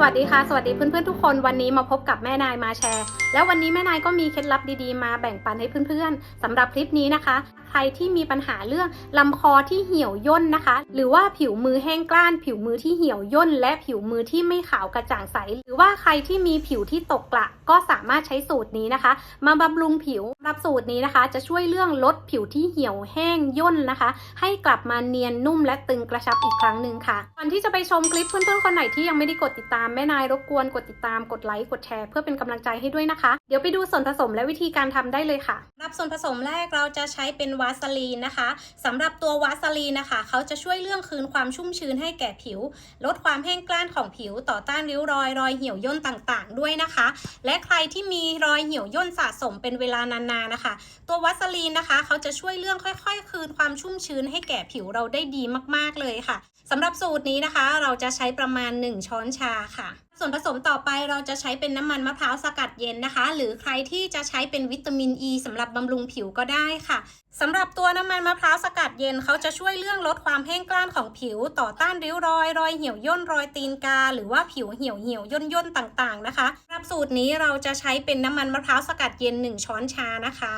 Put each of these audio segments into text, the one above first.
สวัสดีค่ะ สวัสดีเพื่อนๆทุกคนวันนี้มาพบกับแม่นายมาแชร์ แล้ววันนี้แม่นายก็มีเคล็ดลับดีๆ มาแบ่งปันให้เพื่อนๆสำหรับคลิปนี้นะคะ ใครที่มีปัญหาเรื่องลำคอที่เหี่ยวย่นนะคะ หรือว่าผิวมือแห้งกล้าน ผิวมือที่เหี่ยวย่น และผิวมือที่ไม่ขาวกระจ่างใส หรือว่าใครที่มีผิวที่ตกกระก็สามารถใช้สูตรนี้นะคะ มาบำรุงผิวรับสูตรนี้นะคะ จะช่วยเรื่องลดผิวที่เหี่ยวแห้งย่นนะคะ ให้กลับมาเนียนนุ่มและตึงกระชับอีกครั้งหนึ่งค่ะก่อนที่จะไปชมคลิปเพื่อนๆคนไหนที่ยังไม่ได้กดติดตามแม่นายรบกวนกดติดตามกดไลค์กดแชร์เพื่อเป็นกำลังใจให้ด้วยนะคะ เดี๋ยวไปดูส่วนผสมและวิธีการทำได้เลยค่ะ รับส่วนผสมแรกเราจะใช้เป็นวาสลีนนะคะสำหรับตัววาสลีนนะคะ เขาจะช่วยเรื่องคืนความชุ่มชื้นให้แก่ผิว ลดความแห้งกร้านของผิวต่อต้านริ้วรอยรอยเหี่ยวย่นต่างๆ ด้วยนะคะ และใครที่มีรอยเหี่ยวย่นสะสมเป็นเวลานานๆนะคะ ตัววัสลีนนะคะ เขาจะช่วยเรื่องค่อย ๆ คืนความชุ่มชื้นให้แก่ผิวเราได้ดีมากๆเลยค่ะ สำหรับสูตรนี้นะคะ เราจะใช้ประมาณ 1 ช้อนชาค่ะ ส่วนผสมต่อไปเราจะใช้เป็นน้ำมันมะพร้าวสกัดเย็นนะคะ หรือใครที่จะใช้เป็นวิตามินอ e ีสำหรับบำรุงผิวก็ได้ค่ะสำหรับตัวน้ำมันมะพร้าวสกัดเย็นเขาจะช่วยเรื่องลดความแห้งกร้านของผิว ต่อต้านริ้วรอยรอยเหี่ยวย่นรอยตีนกา หรือว่าผิวเหี่ยวเหี่ยวย่นย่นต่างๆนะคะสำหรับสูตรนี้เราจะใช้เป็นน้ำมันมะพร้าวสกัดเย็น 1 ช้อนชานะคะ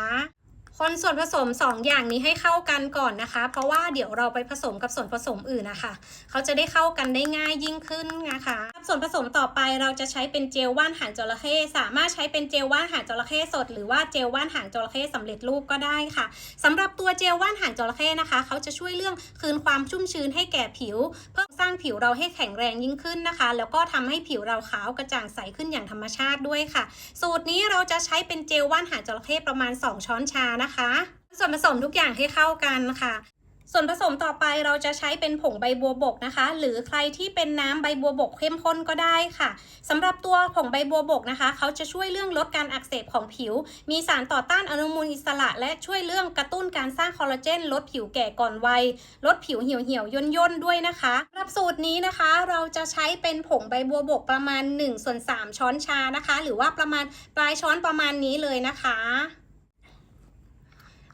คนส่วนผสม 2 อย่างนี้ให้เข้ากันก่อนนะคะ เพราะว่าเดี๋ยวเราไปผสมกับส่วนผสมอื่นนะคะ เขาจะได้เข้ากันได้ง่ายยิ่งขึ้นนะคะส่วนผสมต่อไปเราจะใช้เป็นเจลว่านหางจระเข้สามารถใช้เป็นเจลว่านหางจระเข้สด หรือว่าเจลว่านหางจระเข้สำเร็จรูปก็ได้ค่ะสำหรับตัวเจลว่านหางจระเข้นะคะ เขาจะช่วยเรื่องคืนความชุ่มชื้นให้แก่ผิวเพื่อ สร้างผิวเราให้แข็งแรงยิ่งขึ้นนะคะ แล้วก็ทำให้ผิวเราขาวกระจ่างใสขึ้นอย่างธรรมชาติด้วยค่ะ สูตรนี้เราจะใช้เป็นเจลว่านหางจระเข้ประมาณ 2 ช้อนชานะคะ ส่วนผสมทุกอย่างให้เข้ากันค่ะ ส่วนผสมต่อไปเราจะใช้เป็นผงใบบัวบกนะคะ หรือใครที่เป็นน้ำใบบัวบกเข้มข้นก็ได้ค่ะสำหรับตัวผงใบบัวบกนะคะ เขาจะช่วยเรื่องลดการอักเสบของผิว มีสารต่อต้านอนุมูลอิสระ และช่วยเรื่องกระตุ้นการสร้างคอลลาเจน ลดผิวแก่ก่อนวัย ลดผิวเหี่ยวเหี่ยวย่นย่นด้วยนะคะสำหรับสูตรนี้นะคะ เราจะใช้เป็นผงใบบัวบกประมาณ1ส่วน3ช้อนชานะคะ หรือว่าประมาณปลายช้อนประมาณนี้เลยนะคะ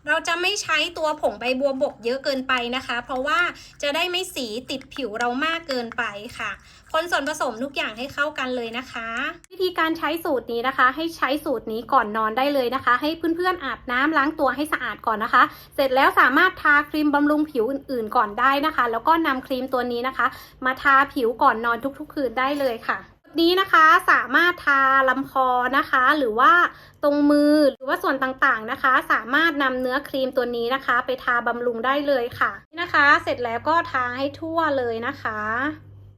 เราจะไม่ใช้ตัวผงใบบัวบกเยอะเกินไปนะคะ เพราะว่าจะได้ไม่สีติดผิวเรามากเกินไปค่ะ คนส่วนผสมทุกอย่างให้เข้ากันเลยนะคะ วิธีการใช้สูตรนี้นะคะ ให้ใช้สูตรนี้ก่อนนอนได้เลยนะคะ ให้เพื่อนๆอาบน้ำล้างตัวให้สะอาดก่อนนะคะ เสร็จแล้วสามารถทาครีมบำรุงผิวอื่นๆก่อนได้นะคะ แล้วก็นำครีมตัวนี้นะคะ มาทาผิวก่อนนอนทุกๆ คืนได้เลยค่ะ นี้นะคะสามารถทาลำคอนะคะ หรือว่าตรงมือหรือว่าส่วนต่างๆนะคะ สามารถนำเนื้อครีมตัวนี้นะคะ ไปทาบำรุงได้เลยค่ะนี่นะคะ เสร็จแล้วก็ทาให้ทั่วเลยนะคะ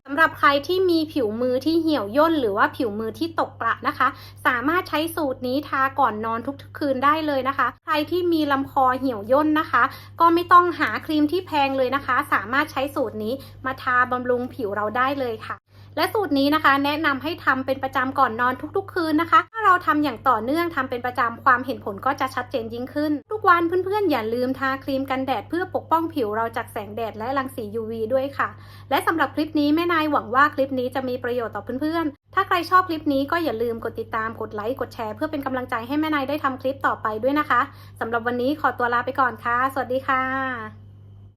สำหรับใครที่มีผิวมือที่เหี่ยวย่นหรือว่าผิวมือที่ตกกระนะคะ สามารถใช้สูตรนี้ทาก่อนนอนทุกๆคืนได้เลยนะคะ ใครที่มีลำคอเหี่ยวย่นนะคะ ก็ไม่ต้องหาครีมที่แพงเลยนะคะ สามารถใช้สูตรนี้มาทาบำรุงผิวเราได้เลยค่ะ และสูตรนี้นะคะ แนะนำให้ทำเป็นประจำก่อนนอนทุกๆ คืนนะคะ ถ้าเราทำอย่างต่อเนื่องทำเป็นประจำความเห็นผลก็จะชัดเจนยิ่งขึ้น ทุกวันเพื่อนๆ อย่าลืมทาครีมกันแดดเพื่อปกป้องผิวเราจากแสงแดดและรังสี UV ด้วยค่ะ และสำหรับคลิปนี้แม่นายหวังว่าคลิปนี้จะมีประโยชน์ต่อเพื่อนๆ ถ้าใครชอบคลิปนี้ก็อย่าลืมกดติดตามกดไลค์กดแชร์เพื่อเป็นกำลังใจให้แม่นายได้ทำคลิปต่อไปด้วยนะคะสำหรับวันนี้ขอตัวลาไปก่อนค่ะ สวัสดีค่ะ